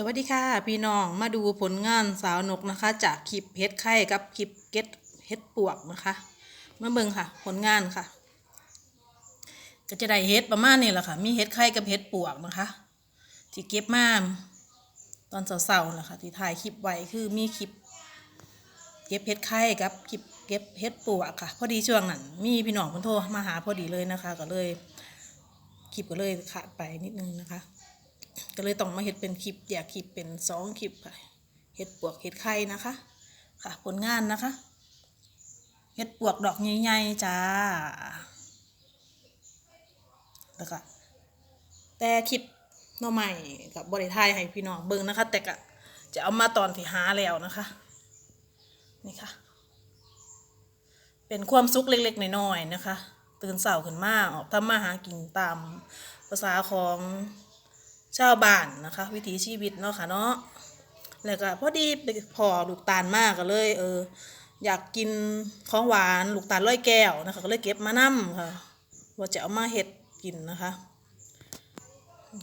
สวัสดีค่ะ พี่น้องมาดูผลงานสาวนกนะคะ จากคลิปเฮ็ดไข่กับคลิปเก็ตเฮ็ดปวกนะคะมาเบิ่งค่ะ ผลงานค่ะ ก็จะได้เฮ็ดประมาณนี้แหละค่ะ มีเฮ็ดไข่กับเฮ็ดปวกนะคะ ที่เก็บมาตอนเสาร์ๆนะคะที่ถ่ายคลิปไว้คือมีคลิป เก็บเฮ็ดไข่กับคลิปเก็บเฮ็ดปวกค่ะ พอดีช่วงนั้นมีพี่น้องคนโทรมาหาพอดีเลยนะคะ ก็เลยคลิปก็เลยขาดไปนิดนึงนะคะ ก็เลยต้องมาเฮ็ดเป็นคลิปอยากคลิปเป็นสองคลิปค่ะเฮ็ดปวกเฮ็ดไข่นะคะ ค่ะ ผลงานนะคะเฮ็ดปวกดอกใหญ่ๆจ้าแล้วก็แต่คลิปน่อใหม่กับบริทยให้พี่น้องเบิ่งนะคะ แต่ก็จะเอามาตอนที่หาแล้วนะคะ นี่ค่ะ เป็นความสุขเล็กๆน้อยๆนะคะ ตื่นเสาขึ้นมาออกทำมาหากินตามภาษาของ ชาวบ้านนะคะ วิถีชีวิตเนาะค่ะเนาะแล้วก็พอดีไปพอลูกตาลมากก็เลย เออ อยากกินของหวานลูกตาลร้อยแก้วนะคะ ก็เลยเก็บมานํค่ะ ว่าจะเอามาเฮ็ดกินนะคะ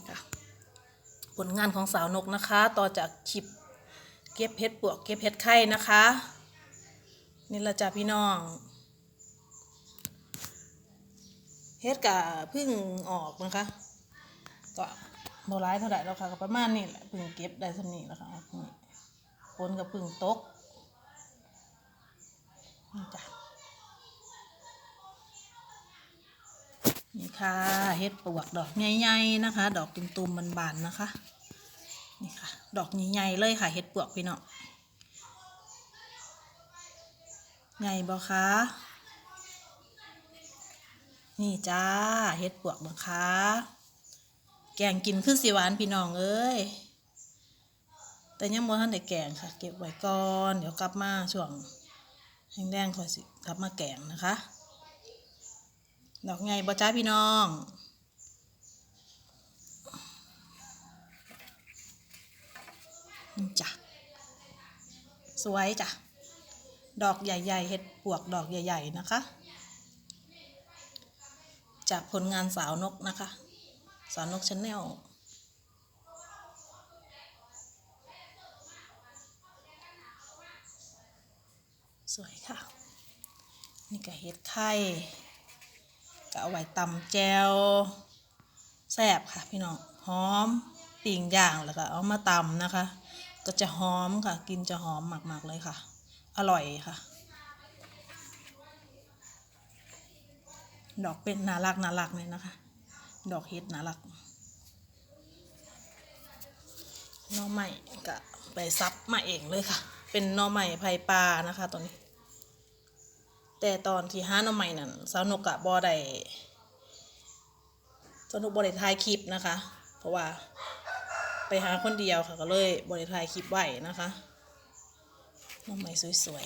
ค่ะผลงานของสาวนกนะคะ ต่อจากคลิปเก็บเห็ดปวกเก็บเห็ดไข่นะคะนี่ละจ้ะพี่น้องเฮ็ดกะเพึ่งออกนะคะก็ โบร้ายเท่าไหร่แล้วค่ะก็ประมาณนี้แหละพึ่งเก็บได้สำนี้แล้วค่ะนี่ฝนกับพึ่งตกนี่จ้ะนี่ค่ะเฮ็ดปวกดอกใหญ่ๆนะคะ ดอกตุ่มๆบานๆนะคะนี่ค่ะ ดอกใหญ่ๆเลยค่ะเฮ็ดปวกพี่เน้องใหญ่บ่คะนี่จ้าเฮ็ดปวกบังคะ แกงกินคือสิหวานพี่น้องเอ้ยแต่ยังบ่ทันได้แกงค่ะ เก็บไว้ก่อนเดี๋ยวกลับมาช่วงแดงๆค่อยสิกลับมาแกงนะคะ ดอกใหญ่บ่จ้าพี่น้องนี่จ้ะสวยจ้ะดอกใหญ่ๆเห็ดปวกดอกใหญ่ ๆ นะคะ จากผลงานสาวนกนะคะ สาวนกชาแนลสวยค่ะ นี่ก็เห็ดไข่ก็เอาไว้ตำแจวแซ่บค่ะพี่น้องหอมปิ่งย่างแล้วก็เอามาตำนะคะ ก็จะหอมค่ะ กินจะหอมมากๆเลยค่ะ อร่อยค่ะ ดอกเป็นน่ารักน่ารักเลยนะคะ ดอกเห็ดน่ารักน่อไม้ก็ไปซับมาเองเลยค่ะ เป็นน่อไม้ไผ่ปลานะคะตอนนี้ แต่ตอนที่ห้าน่อไม้นั่นสาวนกกะบอได้สาวนกบอได้ถ่ายคลิปนะคะ เพราะว่าไปหาคนเดียวค่ะก็เลยบริถ่ายคลิปไว้นะคะน่อไม้สวย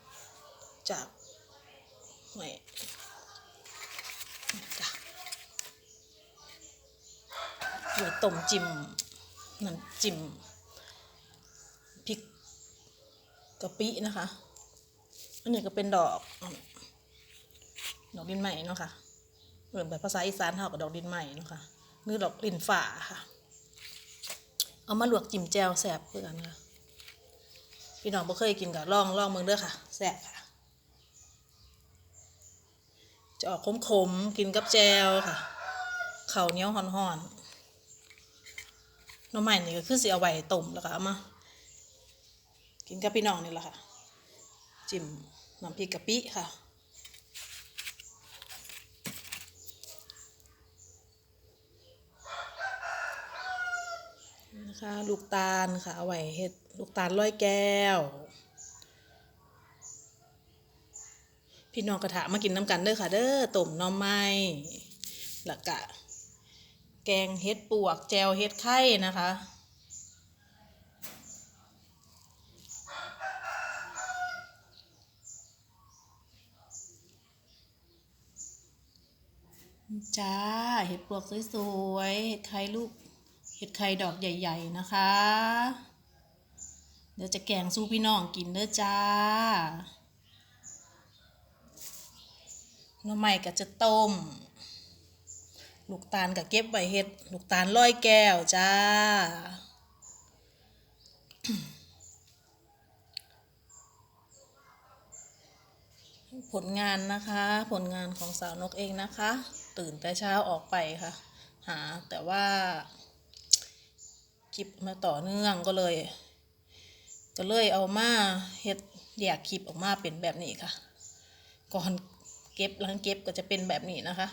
ๆจากหวยจ้ะ หวยต้มจิ้มน้ำจิ้มพริกกะปินะคะ อันนี้ก็เป็นดอก ดอกดินใหม่เนาะค่ะเหมือนแบบภาษาอีสานเท่ากับดอกดินใหม่เนาะค่ะหรือดอกดินฝ่าค่ะ เอามาลวกจิ้มแจ่วแซ่บเพื่อนค่ะพี่น้องบ่เคยกินก็ลองลองเมืองเด้อค่ะแซ่บค่ะ จะออกขมๆกินกับแจวค่ะข้าวเหนียวห่อนๆ น้ำใหม่นี่ก็คือสิเอาไว้ต้มแล้วก็เอามา กินกับพี่น้องนี่แหละค่ะ จิ้มน้ำพริกกะปิค่ะนะคะลูกตาลค่ะเอาไว้เฮ็ดลูกตาลร้อยแก้ว พี่น้องกระถามากินน้ำกันเด้อค่ะ เด้อต้มน่อไม้แล้วก็ แกงเฮ็ดปวก แจวเฮ็ดไข่นะคะ จ้า เห็ดปวกสวยๆ เห็ดไข่ลูก เห็ดไข่ดอกใหญ่ ๆ นะคะ เดี๋ยวจะแกงสู้พี่น้องกินเด้อจ้าหน่อไม้ก็จะต้ม ลูกตาลกับเก็บไว้เฮ็ดลูกตาลร้อยแก้วจ้า ผลงานนะคะ ผลงานของสาวนกเองนะคะ ตื่นแต่เช้าออกไปค่ะ หาแต่ว่าคลิปมาต่อเนื่องก็เลย ก็เลยเอามาเฮ็ดแยกคลิปออกมาเป็นแบบนี้ค่ะ ก่อนเก็บหลังเก็บก็จะเป็นแบบนี้นะคะ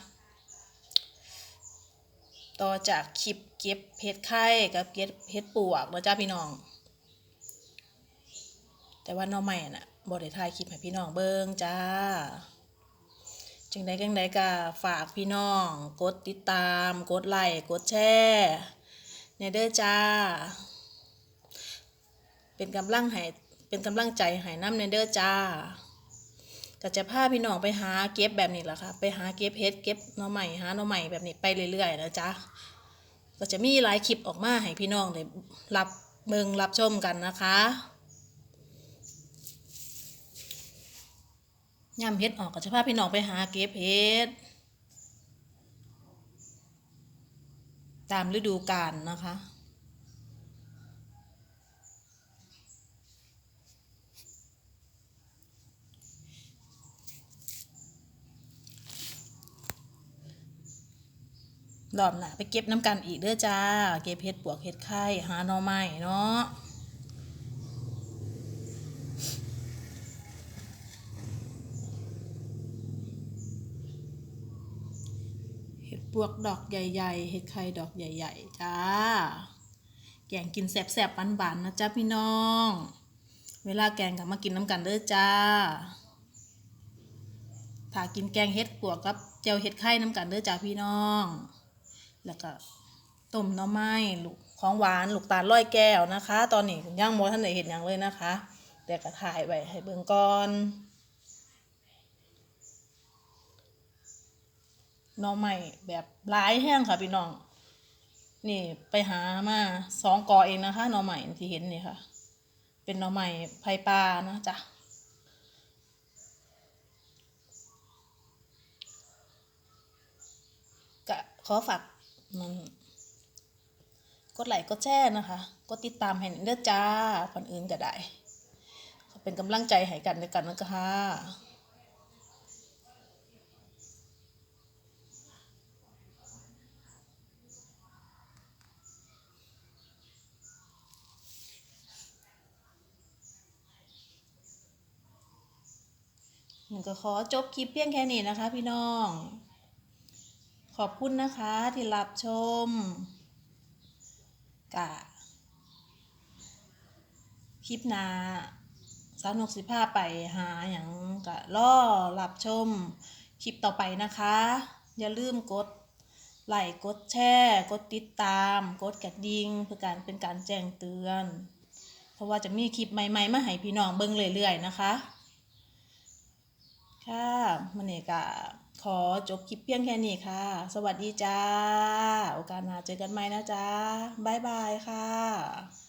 ต่อจากคลิปเก็บเพชรไข่กับเก็บเพชรปวกนะจ้าพี่น้อง แต่ว่าน้องใหม่น่ะบอได้ถ่ายคลิปให้พี่น้องเบิ่งจ้าจึงใดจังใดก็ฝากพี่น้อง กดติดตาม กดไลค์กดแชร์ในเด้อจ้า เป็นกำลังให้เป็นกำลังใจให้น้ำในเด้อจ้า ก็จะพาพี่น้องไปหาเก็บแบบนี้แหละค่ะ ไปหาเก็บเฮ็ดเก็บหน่อใหม่หาหน่อใหม่แบบนี้ไปเรื่อยๆนะจ๊ะก็จะมีหลายคลิปออกมาให้พี่น้องได้รับเบิ่งรับชมกันนะคะย่ำเฮ็ดออกก็จะพาพี่น้องไปหาเก็บเฮ็ดตามฤดูกาลนะคะ รอบหน้าไปเก็บน้ำกันอีกเด้อจ้า เก็บเห็ดปวกเห็ดไข่หาหน่อไม้เนาะเห็ดปวกดอกใหญ่ๆ เห็ดไข่ดอกใหญ่ ๆ จ้า แกงกินแสบๆบานๆนะจ้าพี่น้อง เวลาแกงก็มากินน้ำกันเด้อจ้าถ้ากินแกงเห็ดปวกกับเจียวเห็ดไข่น้ำกันเด้อจ้าพี่น้อง แล้วก็ต้มน่อไม้ลูกของหวานลูกตาลร้อยแก้วนะคะ ตอนนี้ย่างโมท่านไหนเห็นยังเลยนะคะ แต่ก็ถ่ายไว้ให้เบิ่งก่อนน่อไม้แบบหลายแห้งค่ะพี่น้อง นี่ไปหามาสองกอเองนะคะน่อไม้ที่เห็นนี่ค่ะ เป็นน่อไม้ไผ่ปลานะจ๊ะก็ขอฝาก มันกดไลค์กดแชร์นะคะ กดติดตามให้เด้อจ้าคนอื่นก็ได้เป็นกำลังใจให้กันในกันนะคะหนูก็ขอจบคลิปเพียงแค่นี้นะคะพี่น้อง ขอบคุณนะคะที่รับชมกะคลิปหนาสาวนกสิภาไปหาอย่างกะล่อรับชม คลิปต่อไปนะคะ อย่าลืมกดไลค์กดแชร์กดติดตาม กดกระดิ่งเพื่อการเป็นการแจ้งเตือน เพราะว่าจะมีคลิปใหม่ๆมาให้พี่น้องเบิ่งเรื่อยๆนะคะ ค่ะมันเอกะ ขอจบคลิปเพียงแค่นี้ค่ะ สวัสดีจ้า โอกาสหน้าเจอกันใหม่นะจ้าบ๊ายบายค่ะ